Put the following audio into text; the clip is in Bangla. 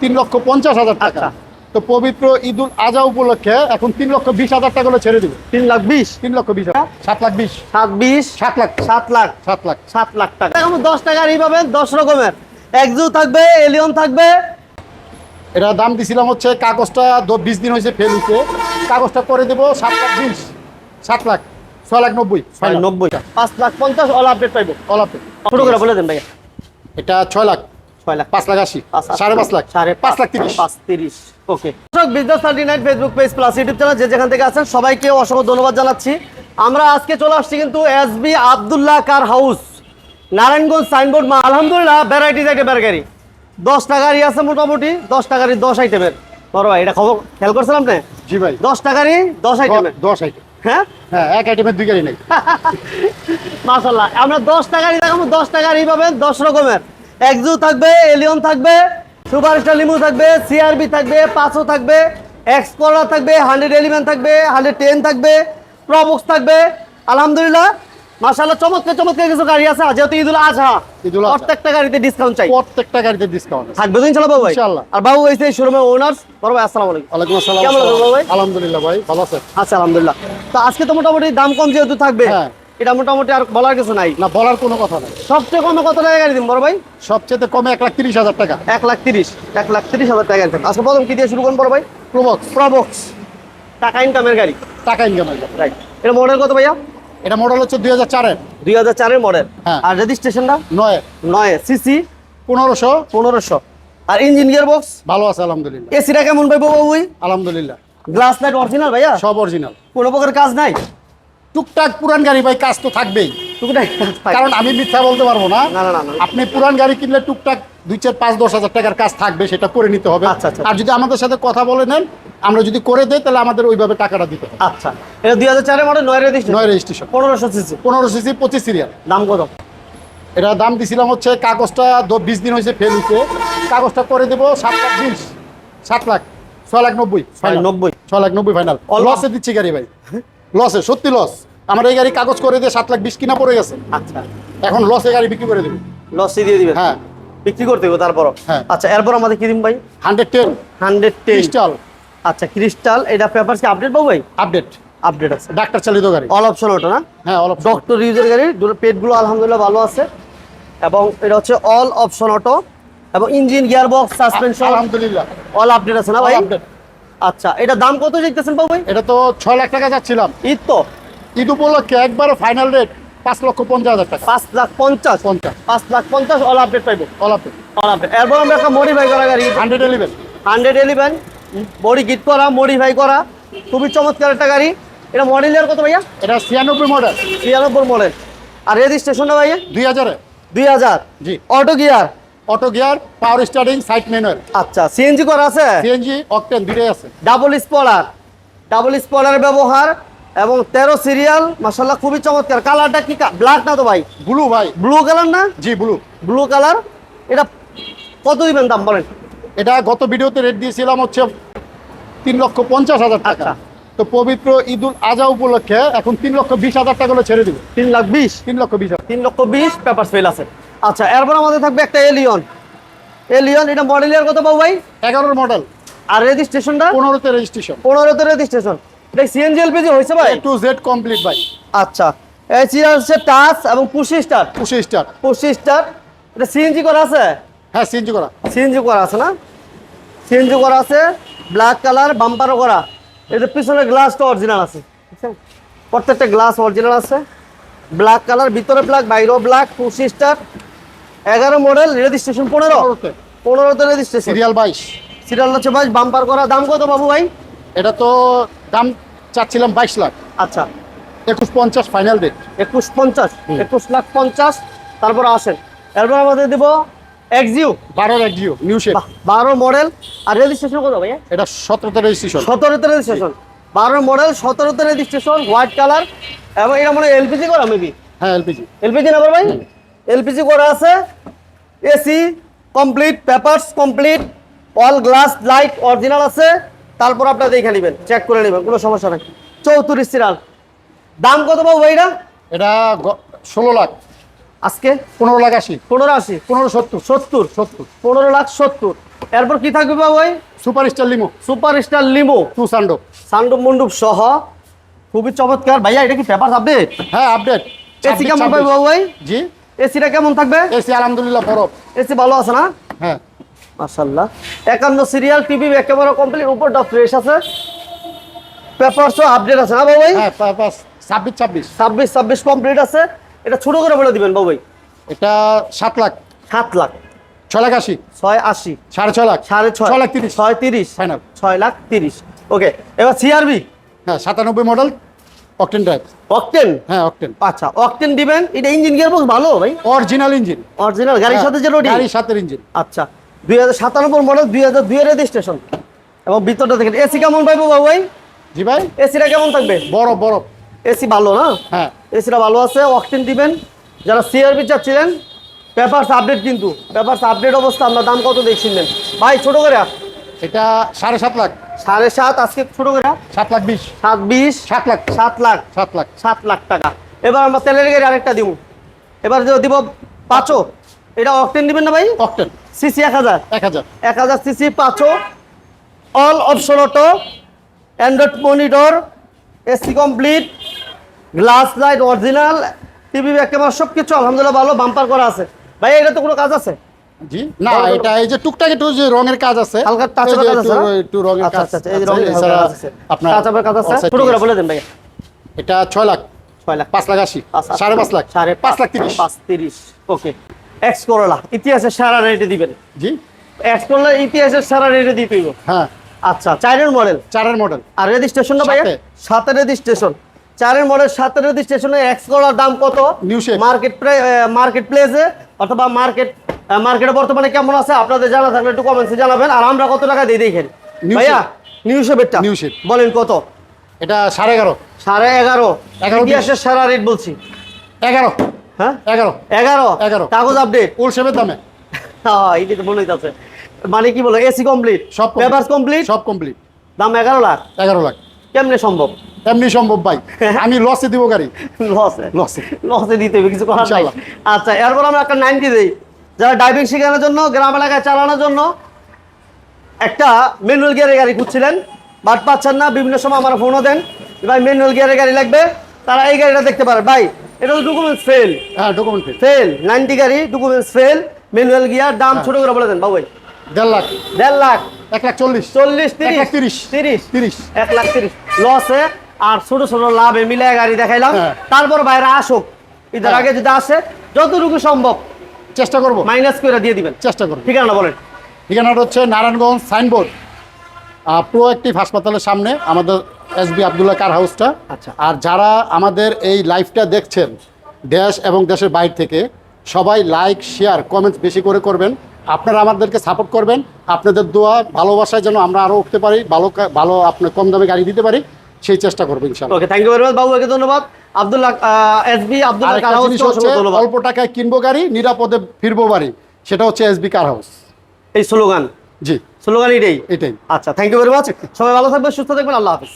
তিন লক্ষ পঞ্চাশ হাজার টাকা। আচ্ছা। তো পবিত্র ঈদুল আজহা উপলক্ষে এখন তিন লক্ষ বিশ হাজার টাকা করে ছেড়ে দিব। তিন লাখ বিশ? তিন লক্ষ বিশ হাজার। সাত লাখ বিশ। সাত বিশ? সাত লাখ। সাত লাখ। সাত লাখ। সাত লাখ টাকা। এখন দশ টাকার এই পাবেন দশ রকমের। একজু থাকবে এলিয়ন থাকবে। এটা দাম দিছিলাম হচ্ছে কাগজটা দ- বিশ দিন হয়েছে ফেল হয়েছে কাগজটা করে দেবো সাত লাখ বিশ। সাত লাখ। ছয় লাখ নব্বই। ছয় নব্বই। পাঁচ লাখ পঞ্চাশ অল আপডেট পাইবো। অলাপে ছোট করে বলে দেন ভাইয়া। এটা ছয় লাখ। ছয় লাখ। পাঁচ লাখ আশি? সাড়ে পাঁচ লাখ? সাড়ে পাঁচ লাখ তিরিশ? পাঁচ তিরিশ। Okay. Business thirty nine Facebook page plus YouTube channel যে যেখান থেকে আছেন সবাইকে অসংখ্য ধন্যবাদ জানাচ্ছি। আমরা আজকে চলে আসছি কিন্তু S B Abdullah car house Narayanganj signboard মা। আলহামদুলিল্লাহ ভ্যারাইটিস আইটেমের গাড়ি। দশ টাকারই আছে মোটামুটি দশ টাকারই দশ আইটেমের বড় ভাই এটা খবর খেয়াল করছিলাম আপনি? জি ভাই। দশ টাকারই দশ আইটেমের দশ আইটেম হ্যাঁ? হ্যাঁ এক আইটেমের দুই গাড়ি নেই। মাশাল্লাহ আমরা দশ টাকারই দেখাবো দশ টাকারই পাবেন দশ রকমের। একজু থাকবে এলিয়ন থাকবে সুপার স্টার লিমু থাকবে সিআরবি থাকবে পাঁচও থাকবে এক্সকোলা থাকবে হান্ড্রেড এলিভেন থাকবে হান্ড্রেড টেন থাকবে প্রবক্স থাকবে। আলহামদুলিল্লাহ মাশাল্লাহ চমৎকার চমৎকার কিছু গাড়ি আছে। যেহেতু ঈদুল আজহা ঈদুল। প্রত্যেকটা গাড়িতে ডিসকাউন্ট চাই। প্রত্যেকটা গাড়িতে ডিসকাউন্ট থাকবে তো ইনশাল্লাহ বাবু ইনশাআল্লাহ। আর বাবু হয়েছে শোরুমের ওনার্স বড় ভাই আসসালামু আলাইকুম। ওয়ালাইকুম আসসালাম কেমন আছো বাবা ভাই? আলহামদুলিল্লাহ ভাই ভালো আছে আচ্ছা আলহামদুলিল্লাহ। তো আজকে তো মোটামুটি দাম কম যেহেতু থাকবে হ্যাঁ। এটা মোটামুটি আর বলার কিছু নাই। না বলার কোনো কথা নাই। সবচেয়ে কমে কত টাকা গাড়ি দিন বড় ভাই? সবচেয়ে কমে এক লাখ তিরিশ হাজার টাকা। এক লাখ তিরিশ। এক লাখ তিরিশ হাজার টাকা গাড়ি আজকে প্রথম কি দিয়ে শুরু করুন বড় ভাই? প্রবক্স প্রবক্স টাকা ইনকামের গাড়ি। টাকা ইনকাম হয় রাইট এটা মডেল কত ভাইয়া? এটা মডেল হচ্ছে দুই হাজার চারের। দুই হাজার চারের মডেল হ্যাঁ। আর রেজিস্ট্রেশনটা? নয় নয় সিসি পনেরোশো। পনেরোশো। আর ইঞ্জিন গিয়ার বক্স ভালো আছে আলহামদুলিল্লাহ। এসিটা কেমন পাইবো বাবুই আলহামদুলিল্লাহ। গ্লাস লাইট অরিজিনাল ভাইয়া? সব অরিজিনাল কোনো প্রকার কাজ নাই? টুকটাক পুরান গাড়ি ভাই কাজ তো থাকবেই। কারণ আমি মিথ্যা বলতে পারব না। না না না না। আপনি পুরান গাড়ি কিনলে টুকটাক দুই চার পাঁচ দশ হাজার টাকার কাজ থাকবে সেটা করে নিতে হবে। আচ্ছা, আচ্ছা। আর যদি আমাদের সাথে কথা বলে নেন আমরা যদি করে দেই তাহলে আমাদের ওইভাবে টাকাটা দিতে হবে। আচ্ছা। এটা দুই হাজার চারের মডেল নয় রেজিস্ট্রেশন? নয় রেজিস্ট্রেশন। পনেরোশো সিসি। পনেরো সিসি পঁচিশ সিরিয়াল। দাম কত? এটা দাম দিছিলাম হচ্ছে কাগজটা বিশ দিন হয়েছে ফেল হয়েছে। কাগজটা করে দেবো সাত লাখ বিশ। সাত লাখ ছয় লাখ নব্বই। নব্বই। ছয় লাখ নব্বই ফাইনাল লসে দিচ্ছি গাড়ি ভাই। লসে সত্যি লস আমার এই গাড়ি কাগজ করে দিয়ে সাত লাখ বিশ কিনা পড়ে গেছে। আচ্ছা। এখন লসে গাড়ি বিক্রি করে দেবে। লসি দিয়ে দিবে হ্যাঁ। বিক্রি করতে হবে তারপরও? হ্যাঁ। আচ্ছা এরপর আমাদের কি দিন ভাই? Hundred ten. Hundred ten. Crystal. আচ্ছা ক্রিস্টাল এটা পেপার কি আপডেট পাবো ভাই? আপডেট। আপডেট আছে। ডাক্তার চালিত গাড়ি। অল অপশন ওটা না? হ্যাঁ অল অপশন ডক্টর ইউজের গাড়ি পেটগুলো আলহামদুলিল্লাহ ভালো আছে। এবং এটা হচ্ছে অল অপশন অটো এবং ইঞ্জিন গিয়ার বক্স সাসপেনশন আলহামদুলিল্লাহ। অল আপডেট আছে না ভাই। আচ্ছা এটা দাম কত দেখতেছেন বাবু ভাই? এটা তো ছয় লাখ টাকা যাচ্ছিলাম ঈদ তো। ঈদ উপলক্ষে একবারে ফাইনাল রেট পাঁচ লক্ষ পঞ্চাশ হাজার টাকা। পাঁচ লাখ পঞ্চাশ? পঞ্চাশ। পাঁচ লাখ পঞ্চাশ অল আপডেট পাইবো? অল আপডেট অল আপডেট এরপর আমরা একটা মডিফাই করা গাড়ি। Hundred eleven hundred eleven body গিট করা মডিফাই করা। খুবই চমৎকার একটা গাড়ি। এটা মডেলের কত ভাইয়া? এটা ছিয়ানব্বই মডেল ছিয়ানব্বই মডেল আর রেজিস্ট্রেশনটা ভাইয়া? দুই হাজারে। দুই হাজার। জি। Auto gear auto gear power starting side manual আচ্ছা সিএনজি করা আছে? সিএনজি অকটেন দুইটাই আছে। ডাবল স্পলার ডাবল স্পলারের ব্যবহার। এবং তেরো সিরিয়াল মাসাল্লাহ খুবই চমৎকার। কালারটা কি ব্ল্যাক না তো ভাই? ব্লু ভাই। ব্লু কালার না? জি ব্লু ব্লু কালার এটা কত দিবেন দাম বলেন? এটা গত ভিডিওতে রেট দিয়েছিলাম হচ্ছে তিন লক্ষ পঞ্চাশ হাজার টাকা। আচ্ছা। তো পবিত্র ঈদুল আজা উপলক্ষে এখন তিন লক্ষ বিশ হাজার টাকা করে ছেড়ে দিব। তিন লাখ বিশ? তিন লক্ষ বিশ হাজার। তিন লক্ষ বিশ পেপার ফেল আছে। আচ্ছা এরপর আমাদের থাকবে একটা এলিয়ন এলিয়ন এটা মডেল মডেলের কত পাবো ভাই? এগারোর মডেল আর রেজিস্ট্রেশনটা পনেরোতে রেজিস্ট্রেশন পনেরোতে রেজিস্ট্রেশন এটা সিএনজি এলপিজি হয়েছে ভাই। টু জেড কমপ্লিট ভাই। আচ্ছা এই চিরা হচ্ছে টাচ এবং পুশি স্টার পুষে স্টার পুশি স্টার এটা সিএনজি করা আছে? হ্যাঁ সিএনজি করা। সিএনজি করা আছে না? সিএনজি করা আছে ব্ল্যাক কালার বাম্পারও করা। এদের পিছনে গ্লাসটা অরিজিনাল আছে? প্রত্যেকটা গ্লাস অরিজিনাল আছে। ব্ল্যাক কালার ভিতরে ব্ল্যাক বাইরেও ব্ল্যাক পুশি স্টার এগারো মডেল রেজিস্ট্রেশন পনেরো। পনেরোতে। রেজিস্ট্রেশন সিরিয়াল বাইশ। সিরিয়াল হচ্ছে ভাই বাম্পার করা। দাম কত বাবু ভাই? এটা তো দাম চাচ্ছিলাম বাইশ লাখ। আচ্ছা। একুশ পঞ্চাশ ফাইনাল রেট একুশ পঞ্চাশ একুশ লাখ পঞ্চাশ তারপর আসেন। এরপর আমাদের দেব এক্সিউ বারোর নিউ শেপ বারো মডেল আর রেজিস্ট্রেশন কত ভাইয়া? এটা সতেরোতে রেজিস্ট্রেশন সতেরোতে রেজিস্ট্রেশন বারো মডেল সতেরোতে রেজিস্ট্রেশন হোয়াইট কালার এবং এটা মনে হয় এলপিজি করা মেবি হ্যাঁ এলপিজি এলপিজি না ভাই? এলপিজি করা আছে। AC complete papers complete all glass light original আছে। তারপর আপনারা দেখে নেবেন চেক করে নেবেন কোনো সমস্যা নেই। চৌত্রিশ সিরাল দাম কত পাবো ভাইরা? এটা ষোলো লাখ। আজকে? পনেরো লাখ আশি। পনেরো আশি? পনেরো সত্তর। সত্তর? সত্তর। পনেরো লাখ সত্তর। এরপর কি থাকবে বাবু ভাই? Super star limo. Super star limo. Two সান্ডো সান্ডুপ মন্ডুপ সহ। খুবই চমৎকার। ভাইয়া এটা কি পেপার আপডেট হ্যাঁ আপডেট এসি কেমন পাবে বাবু ভাই? জি। এসিটা কেমন থাকবে? এসি আলহামদুলিল্লাহ বরফ। এসি ভালো আছে না? হ্যাঁ। মাশাল্লাহ একান্ন সিরিয়াল টিভি একেবারে কমপ্লিট উপরটা ফ্রেশ আছে। পেপারসও আপডেট আছে না বাবু ভাই? হ্যাঁ পা- পাঁচ ছাব্বিশ ছাব্বিশ। ছাব্বিশ ছাব্বিশ কমপ্লিট আছে। এটা ছোট করে বলে দিবেন বাবু ভাই। এটা সাত লাখ। সাত লাখ। ছয় লাখ আশি। ছয় আশি। সাড়ে ছয় লাখ। সাড়ে ছয়। ছয় লাখ তিরিশ। ছয় তিরিশ। ফাইনাল ছয় লাখ তিরিশ। ওকে এবার সিআরবি হ্যাঁ সাতানব্বই মডেল অকটেন ড্রাইভ অকটেন হ্যাঁ অকটেন আচ্ছা অকটেন দিবেন। এটা ইঞ্জিন গিয়ার বক্স ভালো ভাই? অরিজিনাল ইঞ্জিন অরিজিনাল গাড়ির সাথে যে রোডি গাড়ির সাথে ইঞ্জিন আচ্ছা। দুই হাজার সাতানব্বই মডেল দুই হাজার দুই রেজিস্ট্রেশন এবং ভিতরটা দেখেন এসি কেমন পাইবো বাবু ভাই জি ভাই। এসিটা কেমন থাকবে? বরফ বরফ। এসি ভালো না? হ্যাঁ। এসিটা ভালো আছে অকটেন দিবেন। যারা সিআরবি চাচ্ছিলেন পেপারস আপডেট কিন্তু। পেপারস আপডেট অবস্থা আমরা দাম কত দেখছিলেন ভাই ছোট করে। এটা সাড়ে সাত লাখ। সাড়ে সাত আজকে ছোট করে। সাত লাখ বিশ। সাত বিশ? সাত লাখ। সাত লাখ। সাত লাখ। সাত লাখ টাকা। এবার আমরা তেলের গাড়ি আরেকটা দিব এবার দিব পাঁচও এটা অকটেন দিবেন না ভাই? অকটেন সিসি এক হাজার? এক হাজার। এক হাজার CC পাঁচও all option auto android monitor AC complete glass light original TV back camera সব কিছু আলহামদুলিল্লাহ ভালো বাম্পার করা আছে। ভাই এটা তো কোনো কাজ আছে? জি। না এটা এই যে টুকটাক একটু যে রঙের কাজ আছে হালকা টাচ কাজ আছে একটু- রঙের কাজ এই রঙের কাজ আছে আপনার টাচ কাজ আছে offset করে বলে দেন ভাইয়া। এটা ছয় লাখ ছয় লাখ। পাঁচ লাখ আশি সাড়ে পাঁচ লাখ সাড়ে পাঁচ লাখ তিরিশ। পাঁচ তিরিশ ওকে। এক্স করোলা ইতিহাসের সারা রেটে দিবেন। জি। এক্স করোলা ইতিহাসের সারা রেটে দিয়ে পেব হ্যাঁ। আচ্ছা চারের মডেল চারের মডেল আর রেজিস্ট্রেশনটা ভাইয়া? সাতে। সাতের রেজিস্ট্রেশন চারের মডেল সাতের রেজিস্ট্রেশনে এক্স করার দাম কত। মার্কেট মার্কেট প্লেসে অথবা মার্কেট মার্কেটে বর্তমানে কেমন আছে? আপনাদের জানা থাকলে একটু কমেন্টসে জানাবেন। আর আমরা কত টাকা দিয়ে দেখেন? ভাইয়া। নিউ শেপেরটা New shape। বলেন কত? এটা সাড়ে এগারো। সাড়ে এগারো। এগারো ইতিহাসের সারা রেট বলছি। এগারো। হ্যাঁ? এগারো। এগারো? এগারো। কাগজ আপডেট ওল শেপের দামে। হ্যাঁ এটি তো মানে কি বলো এসি কমপ্লিট সব কমপ্লিট সব কমপ্লিট দাম এগারো লাখ? এগারো লাখ। কেমনে সম্ভব? এমনি সম্ভব ভাই। আমি লসে দিব গাড়ি। লসে লসে লসে দিতে হবে কিছু করার নাই। আচ্ছা এরপর আমরা একটা নাইনটি দিই। যারা ড্রাইভিং শেখানোর জন্য গ্রাম এলাকায় চালানোর জন্য একটা ম্যানুয়াল গিয়ারের গাড়ি খুঁজছিলেন বাট পাচ্ছেন না। বিভিন্ন সময় আমার ফোনও দেন। ভাই ম্যানুয়াল গিয়ারের গাড়ি লাগবে। তারা এই গাড়িটা দেখতে পারে। ভাই এটা তো ডকুমেন্টস ফেল হ্যাঁ ডকুমেন্ট ফেল নাইনটি গাড়ি ডকুমেন্টস ফেল ম্যানুয়াল গিয়ার দাম ছোট করে বলে দেন বাবু ভাই। দেড় লাখ। দেড় লাখ। এক লাখ চল্লিশ। চল্লিশ তিরিশ। তিরিশ তিরিশ। তিরিশ। এক লাখ তিরিশ। লসে আর ছোট ছোট লাভে মিলে গাড়ি দেখাইলাম। হ্যাঁ। তারপর বাইরে আসুক। ঈদের হ্যাঁ। আগে যদি আসে যতটুকু সম্ভব চেষ্টা করব। মাইনাস করে দিয়ে দিবেন। চেষ্টা করব। ঠিকানা বলেন। ঠিকানাটা হচ্ছে নারায়ণগঞ্জ সাইনবোর্ড। প্রো অ্যাক্টিভ হাসপাতালের সামনে আমাদের এস বি আবদুল্লাহ কার হাউসটা। আচ্ছা। আর যারা আমাদের এই লাইভটা দেখছেন দেশ এবং দেশের বাইরে থেকে সবাই লাইক শেয়ার কমেন্টস বেশি করে করবেন। আপনারা আমাদেরকে সাপোর্ট করবেন। আপনাদের দোয়া ভালোবাসায় যেন আমরা আরও উঠতে পারি ভালো ভালো আপনার কম দামে গাড়ি দিতে পারি সেই চেষ্টা করব ইনশাল্লাহ okay thank you very much বাবুকে ধন্যবাদ। Abdullah S B Abdullah car house অল্প টাকায় কিনবো গাড়ি নিরাপদে ফিরবো বাড়ি সেটা হচ্ছে এস বি কার হাউস। এই স্লোগান? জি। স্লোগান এটাই? এটাই। আচ্ছা থ্যাংক ইউ ভেরি মাচ সবাই ভালো থাকবেন সুস্থ থাকবেন আল্লাহ হাফিজ।